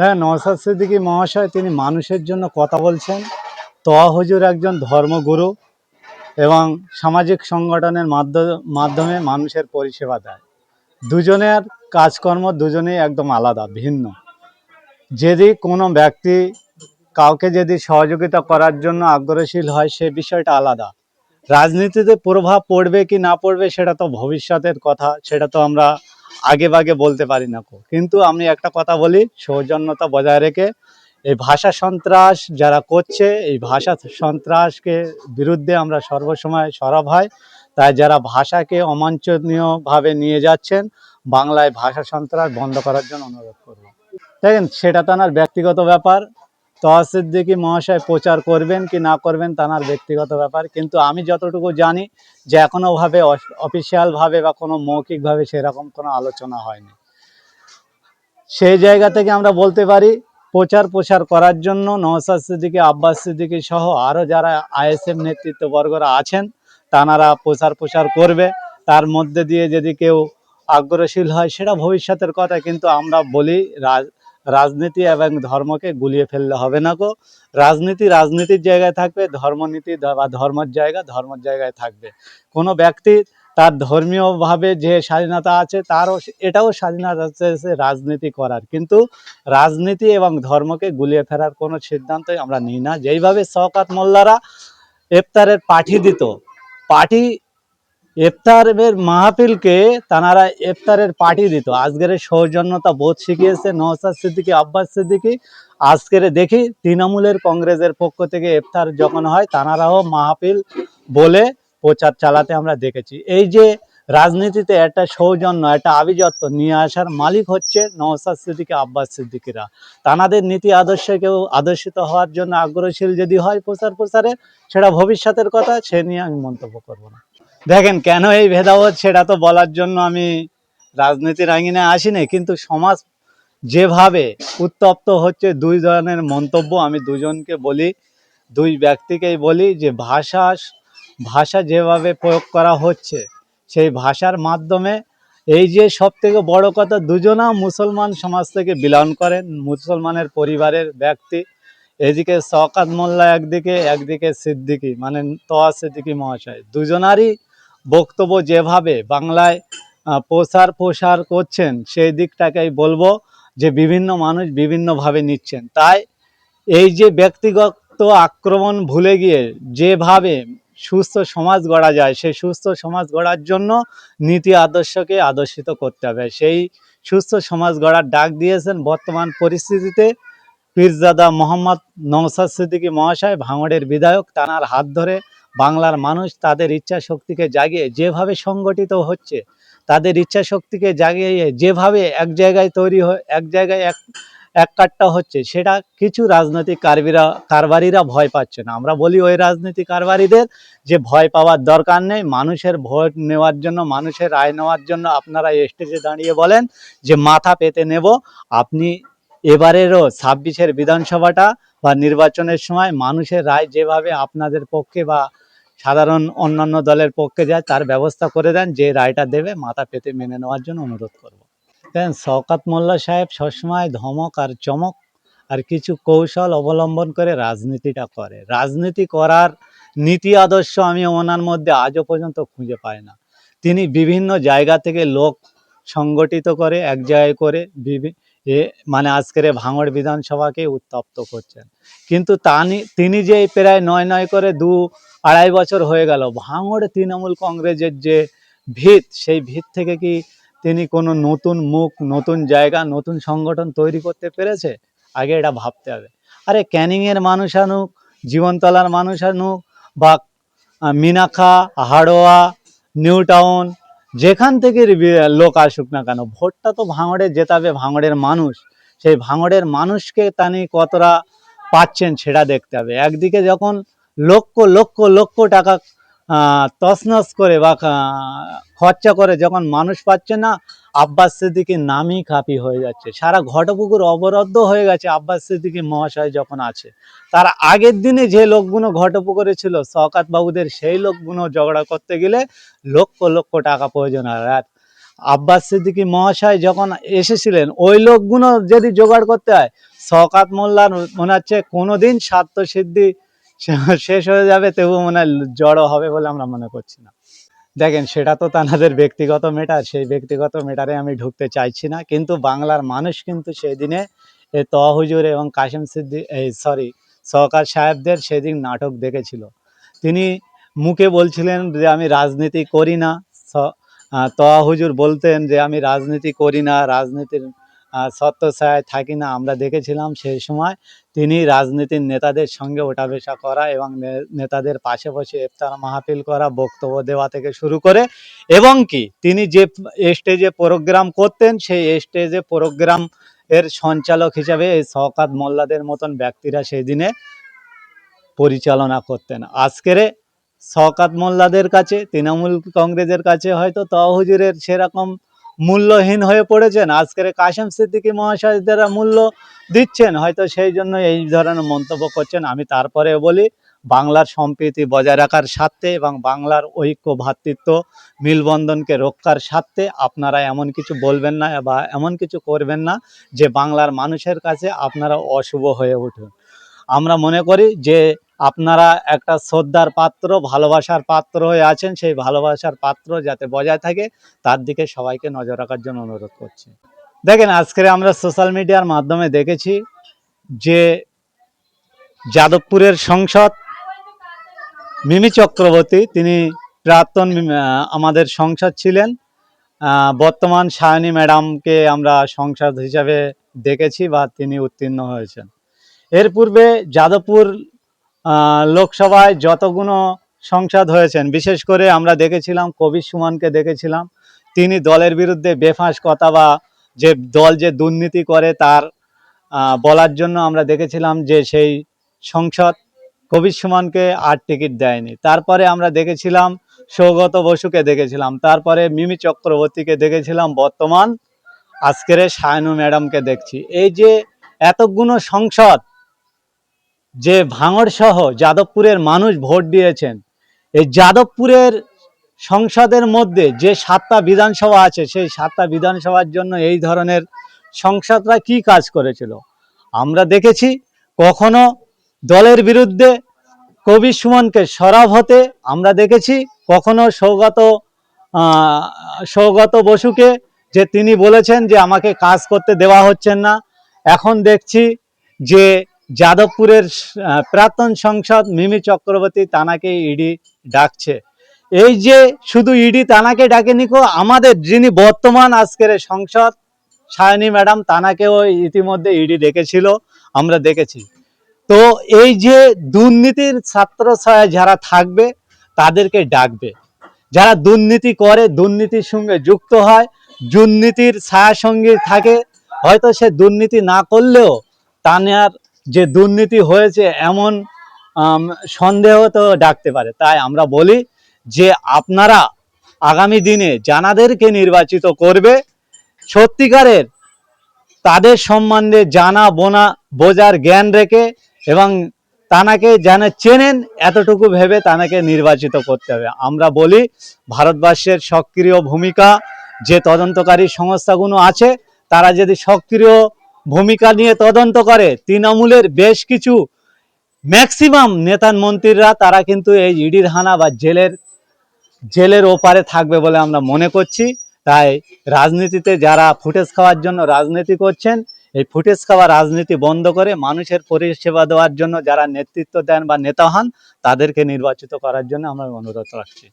হ্যাঁ নওসাদ সিদ্দিকী মহাশয়, তিনি মানুষের জন্য কথা বলছেন। তোয়া হুজুর একজন ধর্মগুরু এবং সামাজিক সংগঠনের মাধ্য- মাধ্যমে মানুষের পরিষেবা দেয়। দুজনের কাজকর্ম দুজনেই একদম আলাদা, ভিন্ন। যদি কোনো ব্যক্তি কাউকে যদি সহযোগিতা করার জন্য আগ্রহশীল হয়, সে বিষয়টা আলাদা। রাজনীতিতে প্রভাব পড়বে কি না পড়বে, সেটা তো ভবিষ্যতের কথা, সেটা তো আমরা আগে বাগে বলতে পারি না। কিন্তু আমি একটা কথা বলি, সৌজন্যতা বজায় রেখে এই ভাষা সন্ত্রাস যারা করছে, এই ভাষা সন্ত্রাসকে বিরুদ্ধে আমরা সর্বসময় সরব হয়। তাই যারা ভাষাকে অমাঞ্ছনীয়ভাবে নিয়ে যাচ্ছেন, বাংলায় ভাষা সন্ত্রাস বন্ধ করার জন্য অনুরোধ করব। দেখেন, সেটা তার ব্যক্তিগত ব্যাপার। তহসিদ্দিকি মহাশয় প্রচার করবেন কি না করবেন তার ব্যক্তিগত ব্যাপার। কিন্তু আমি যতটুকু জানি যে এখনও ভাবে অফিসিয়ালভাবে বা কোনো মৌখিকভাবে সেরকম কোনো আলোচনা হয়নি। সেই জায়গা থেকে আমরা বলতে পারি, প্রচার প্রসার করার জন্য নওসাদ সিদ্দিকী, আব্বাস সিদ্দিকী সহ আরও যারা আইএসএফ নেতৃত্ববর্গরা আছেন, তানারা প্রচার প্রসার করবে। তার মধ্যে দিয়ে যদি কেউ আগ্রহশীল হয়, সেটা ভবিষ্যতের কথা। কিন্তু আমরা বলি রাজ- রাজনীতি এবং ধর্মকে গুলিয়ে ফেললে হবে না গো। রাজনীতি রাজনীতির জায়গায় থাকবে, ধর্মনীতি বা ধর্মের জায়গা ধর্মের জায়গায় থাকবে। কোনো ব্যক্তি তার ধর্মীয়ভাবে যে স্বাধীনতা আছে, তারও এটাও স্বাধীনতা আছে রাজনীতি করার। কিন্তু রাজনীতি এবং ধর্মকে গুলিয়ে ফেরার কোনো সিদ্ধান্তই আমরা নিই না। যেইভাবে শওকাত মোল্লারা ইফতারের পাঠি দিত, পাঠি ইফতারের মাহফিলকে তানারা ইফতারের পার্টি দিত। আজকের সৌজন্যতা বোধ শিখিয়েছে নওসাদ সিদ্দিকী, আব্বাস সিদ্দিকী। আজকের দেখি তৃণমূলের কংগ্রেসের পক্ষ থেকে ইফতার যখন হয়, তানারাও মাহফিল বলে প্রচার চালাতে আমরা দেখেছি। এই যে রাজনীতিতে একটা সৌজন্য, একটা আভিজাত্য নিয়ে আসার মালিক হচ্ছে নওসাদ সিদ্দিকী, আব্বাস সিদ্দিকীরা। তানাদের নীতি আদর্শে কেউ আদর্শিত হওয়ার জন্য আগ্রহশীল যদি হয় প্রচার প্রসারে, সেটা ভবিষ্যতের কথা, সে নিয়ে আমি মন্তব্য করব না। দেখেন, কেন এই ভেদাভেদ সেটা তো বলার জন্য আমি রাজনীতির আঙিনে আসিনি, কিন্তু সমাজ যেভাবে উত্তপ্ত হচ্ছে, দুই ধরনের মন্তব্য আমি দুজনকে বলি, দুই ব্যক্তিকেই বলি যে ভাষা ভাষা যেভাবে প্রয়োগ করা হচ্ছে, সেই ভাষার মাধ্যমে এই যে সব থেকে বড় কথা, দুজনা মুসলমান সমাজ থেকে বিলন করেন, মুসলমানের পরিবারের ব্যক্তি, এদিকে শওকাত মোল্লা একদিকে একদিকে সিদ্দিকী মানে তোয়া সিদ্দিকী মহাশয়, দুজনারই বক্তব্য যেভাবে বাংলায় প্রসার প্রসার করছেন, সেই দিকটাকেই বলব যে বিভিন্ন মানুষ বিভিন্নভাবে নিচ্ছেন। তাই এই যে ব্যক্তিগত আক্রমণ ভুলে গিয়ে যেভাবে সুস্থ সমাজ গড়া যায়, সেই সুস্থ সমাজ গড়ার জন্য নীতি আদর্শকে আদর্শিত করতে হবে। সেই সুস্থ সমাজ গড়ার ডাক দিয়েছেন বর্তমান পরিস্থিতিতে পীরজাদা মোহাম্মদ নওসাদ সিদ্দিকী মহাশয়, ভাঙড়ের বিধায়ক। তানার হাত ধরে বাংলার মানুষ তাদের ইচ্ছা শক্তিকে জাগিয়ে যেভাবে সংগঠিত হচ্ছে, তাদের ইচ্ছা শক্তিকে জাগিয়ে যেভাবে এক জায়গায় তৈরি হয়ে, এক জায়গায় এক এক কাট্টা হচ্ছে, সেটা কিছু রাজনৈতিক কারবিরা, কারবারিরা ভয় পাচ্ছে না। আমরা বলি ওই রাজনীতি কারবারিদের যে ভয় পাওয়ার দরকার নেই, মানুষের ভোট নেওয়ার জন্য, মানুষের রায় নেওয়ার জন্য আপনারা স্টেজে দাঁড়িয়ে বলেন যে মাথা পেতে নেব। আপনি এবারেরও ছাব্বিশের বিধানসভাটা বা নির্বাচনের সময় মানুষের রায় যেভাবে আপনাদের পক্ষে বা সাধারণ অন্যান্য দলের পক্ষে যায়, তার ব্যবস্থা করে দেন, যে রায়টা দেবে, মাথা পেতে মেনে নেওয়ার জন্য অনুরোধ করব। দেন শওকাত মোল্লা সাহেব সবসময় ধমক আর চমক আর কিছু কৌশল অবলম্বন করে রাজনীতিটা করে। রাজনীতি করার নীতি আদর্শ আমি ওনার মধ্যে আজও পর্যন্ত খুঁজে পাই না। তিনি বিভিন্ন জায়গা থেকে লোক সংগঠিত করে, এক জায়গায় করে এ মানে আজকের ভাঙড় বিধানসভাকে উত্তপ্ত করছেন। কিন্তু তানি, তিনি যে প্রায় নয় নয় করে দু আড়াই বছর হয়ে গেল, ভাঙড় তৃণমূল কংগ্রেসের যে ভিত, সেই ভিত থেকে কি তিনি কোনো নতুন মুখ, নতুন জায়গা, নতুন সংগঠন তৈরি করতে পেরেছে? আগে এটা ভাবতে হবে। আরে ক্যানিংয়ের মানুষ আনুক জীবনতলার মানুষ আনুক বা মিনাখা হাড়োয়া নিউ টাউন যেখান থেকে লোক আসুক না কেন, ভোটটা তো ভাঙড়ে জেতাবে ভাঙড়ের মানুষ। সেই ভাঙড়ের মানুষকে তানি কতটা পাচ্ছেন সেটা দেখতে হবে। একদিকে যখন লক্ষ লক্ষ লক্ষ টাকা তছনছ করে বা খরচা করে যখন মানুষ পাচ্ছে না, আব্বাস সিদ্দিকির নামই কাপি হয়ে যাচ্ছে। সারা ঘটপুকুর অবরুদ্ধ হয়ে গেছে আব্বাস সিদ্দিকী মহাশয় যখন আছে। তার আগের দিনে যে লোকগুলো ঘটপুকুরে ছিল, শওকাত বাবুদের সেই লোকগুলো ঝগড়া করতে গেলে লক্ষ লক্ষ টাকা প্রয়োজন হয়। আর আব্বাস সিদ্দিকী মহাশয় যখন এসেছিলেন, ওই লোকগুলো যদি জোগাড় করতে হয় শকাত মোল্লার মনে হচ্ছে কোনোদিন স্বার্থ সিদ্ধি শেষ হয়ে যাবে তবু মনে হয় জড়ো হবে বলে আমরা মনে করছি না। দেখেন সেটা তো তাদের ব্যক্তিগত মেটার সেই ব্যক্তিগত মেটারে আমি ঢুকতে চাইছি না। কিন্তু বাংলার মানুষ কিন্তু সেই দিনে এই তহুজুর এবং কাশিম সিদ্দি এই সরি সহকার সাহেবদের সেদিন নাটক দেখেছিল। তিনি মুখে বলছিলেন যে আমি রাজনীতি করি না। স- আহ, তহা হুজুর বলতেন যে আমি রাজনীতি করি না। রাজনীতির সত্যসায় থাকি না, আমরা দেখেছিলাম সেই সময় তিনি রাজনীতির নেতাদের সঙ্গে ওঠা বসা করা এবং নেতাদের পাশে বসে ইফতার মাহফিল করা, বক্তব্য দেওয়া থেকে শুরু করে এবং কি তিনি যে স্টেজে প্রোগ্রাম করতেন, সেই স্টেজে প্রোগ্রাম এর সঞ্চালক হিসাবে এই শওকাত মোল্লাদের মতন ব্যক্তিরা সেই দিনে পরিচালনা করতেন। আজকের শওকাত মোল্লাদের কাছে, তৃণমূল কংগ্রেসের কাছে হয়তো তহজুরের সেরকম মূল্যহীন হয়ে পড়েছেন। আজকের কাশেম সিদ্দিকী মহাশয় যারা মূল্য দিচ্ছেন, হয়তো সেই জন্য এই ধরনের মন্তব্য করছেন। আমি তারপরে বলি, বাংলার সম্প্রীতি বজায় রাখার স্বার্থে এবং বাংলার ঐক্য ভ্রাতৃত্ব মিলবন্ধনকে রক্ষার স্বার্থে আপনারা এমন কিছু বলবেন না বা এমন কিছু করবেন না যে বাংলার মানুষের কাছে আপনারা অশুভ হয়ে উঠুন। আমরা মনে করি যে আপনারা একটা শ্রদ্ধার পাত্র, ভালোবাসার পাত্র হয়ে আছেন, সেই ভালোবাসার পাত্র যাতে বজায় থাকে, তার দিকে সবাইকে নজর রাখার জন্য অনুরোধ করছি। দেখেন, আজকে আমরা সোশ্যাল মিডিয়ার মাধ্যমে দেখেছি যে যাদবপুরের সংসদ মিমি চক্রবর্তী, তিনি প্রাক্তন আমাদের সংসদ ছিলেন। বর্তমান সায়নী ম্যাডামকে আমরা সংসদ হিসাবে দেখেছি বা তিনি উত্তীর্ণ হয়েছেন। এর পূর্বে যাদবপুর লোকসভায় যতগুলো সংসদ হয়েছেন, বিশেষ করে আমরা দেখেছিলাম কবির সুমনকে দেখেছিলাম, তিনি দলের বিরুদ্ধে বেফাঁস কথা বা যে দল যে দুর্নীতি করে তার বলার জন্য আমরা দেখেছিলাম যে সেই সংসদ কবির সুমনকে আর টিকিট দেয়নি। তারপরে আমরা দেখেছিলাম সৌগত বসুকে দেখেছিলাম, তারপরে মিমি চক্রবর্তীকে দেখেছিলাম, বর্তমান আজকের সায়নু ম্যাডামকে দেখছি। এই যে এতগুলো সংসদ যে ভাঙড় সহ যাদবপুরের মানুষ ভোট দিয়েছেন, এই যাদবপুরের সংসদের মধ্যে যে সাতটা বিধানসভা আছে, সেই সাতটা বিধানসভার জন্য এই ধরনের সংসদরা কি কাজ করেছিল? আমরা দেখেছি কখনো দলের বিরুদ্ধে কবি সুমনকে সরাব হতে, আমরা দেখেছি কখনো সৌগত সৌগত বসুকে যে তিনি বলেছেন যে আমাকে কাজ করতে দেওয়া হচ্ছেন না, এখন দেখছি যে যাদবপুরের প্রাক্তন সংসদ মিমি চক্রবর্তী তানাকে ইডি ডাকছে। এই যে শুধু ইডি তানাকে ডাকেনি কো, আমাদের যিনি বর্তমান আজকের সংসদ সায়নী ম্যাডাম, তানাকেও ইতিমধ্যে ইডি ডেকেছিল, আমরা দেখেছি তো এই যে দুর্নীতির ছাত্রছায়া যারা থাকবে, তাদেরকে ডাকবে। যারা দুর্নীতি করে, দুর্নীতির সঙ্গে যুক্ত হয়, দুর্নীতির ছায়া সঙ্গে থাকে, হয়তো সে দুর্নীতি না করলেও তার যে দুর্নীতি হয়েছে এমন সন্দেহ তো ডাকতে পারে। তাই আমরা বলি যে আপনারা আগামী দিনে জানাদেরকে নির্বাচিত করবে, সত্যিকারের তাদের সম্বন্ধে জানা বোনা বোঝার জ্ঞান রেখে এবং তানাকে যেন চেনেন, এতটুকু ভেবে তানাকে নির্বাচিত করতে হবে। আমরা বলি ভারতবর্ষের সক্রিয় ভূমিকা, যে তদন্তকারী সংস্থাগুলো আছে, তারা যদি সক্রিয় ভূমিকা নিয়ে তদন্ত করে। তৃণমূলের বেশ কিছু ম্যাক্সিমাম নেতা মন্ত্রীরা, তারা কিন্তু এই ইডির হানা বা জেলের জেলের ওপারে থাকবে বলে আমরা মনে করছি। তাই রাজনীতিতে যারা ফুটেজ খাওয়ার জন্য রাজনীতি করছেন, এই ফুটেজ খাওয়া রাজনীতি বন্ধ করে মানুষের পরিষেবা দেওয়ার জন্য যারা নেতৃত্ব দেন বা নেতা হন, তাদেরকে নির্বাচিত করার জন্য আমরা অনুরোধ রাখছি।